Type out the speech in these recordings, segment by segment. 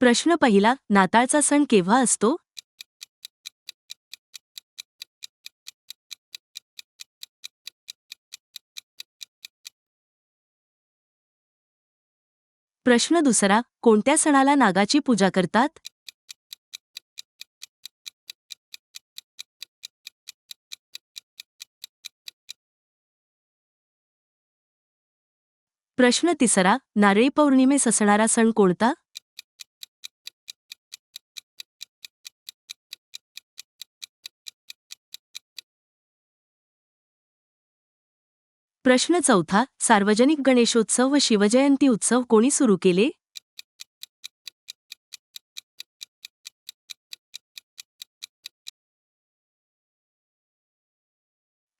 प्रश्न पहिला नाताळचा सण केव्हा असतो? प्रश्न दुसरा कोणत्या सणाला नागाची पूजा करतात? प्रश्न तिसरा नारळी पौर्णिमेस असणारा सण कोणता? प्रश्न चौथा सार्वजनिक गणेशोत्सव व शिवजयंती उत्सव कोणी सुरू केले?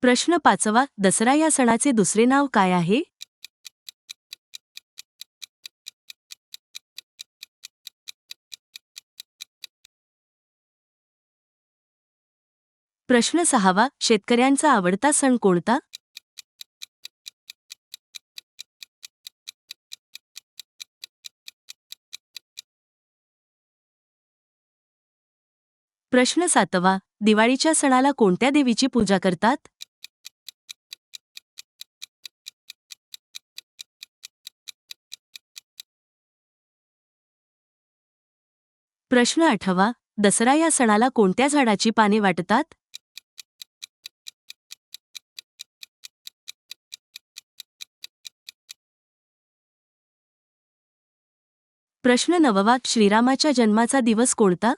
प्रश्न पाचवा दसरा या सणाचे दुसरे नाव काय आहे? प्रश्न सहावा शेतकऱ्यांचा आवडता सण कोणता? प्रश्न सातवा दिवाळीच्या सणाला कोणत्या देवीची पूजा करतात? प्रश्न आठवा दसरा या सणाला कोणत्या झाडाची पाने वाटतात? प्रश्न नववा श्रीरामाच्या जन्माचा दिवस कोणता?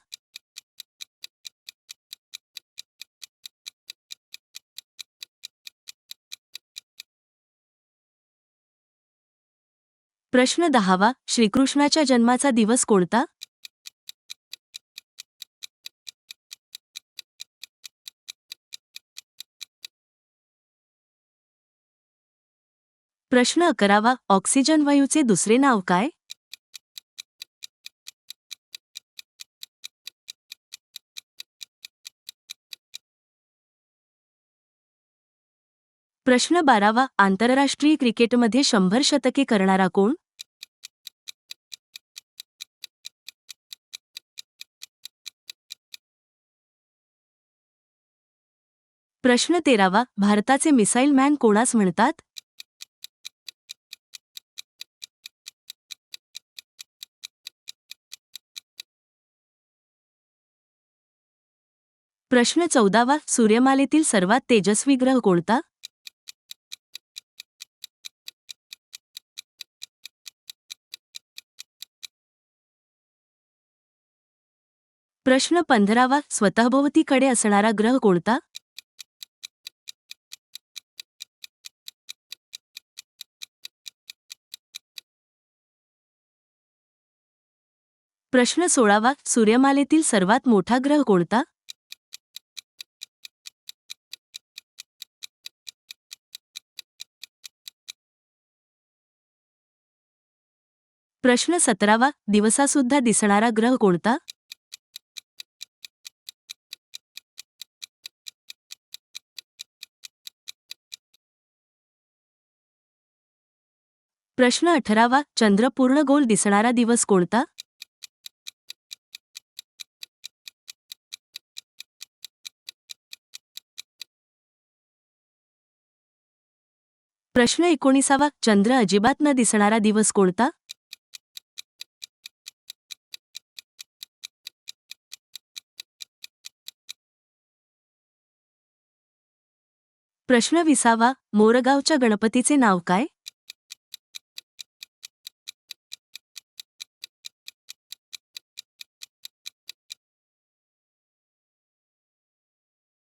प्रश्न दहावा श्रीकृष्णाच्या जन्माचा दिवस कोणता? प्रश्न अकरावा ऑक्सिजन वायूचे दुसरे नाव काय? प्रश्न बारावा आंतरराष्ट्रीय क्रिकेटमध्ये शंभर शतके करणारा कोण? प्रश्न तेरावा भारताचे मिसाईल मॅन कोणास म्हणतात प्रश्न चौदावा सूर्यमालेतील सर्वात तेजस्वी ग्रह कोणता? प्रश्न पंधरावा स्वतःभोवतीकडे असणारा ग्रह कोणता? प्रश्न सोळावा. सूर्यमालेतील सर्वात मोठा ग्रह कोणता? प्रश्न सतरावा. दिवसासुद्धा दिसणारा ग्रह कोणता? प्रश्न अठरावा. चंद्र पूर्ण गोल दिसणारा दिवस कोणता? प्रश्न एकोणीसावा चंद्र अजिबात न दिसणारा दिवस कोणता? प्रश्न विसावा मोरगावच्या गणपतीचे नाव काय?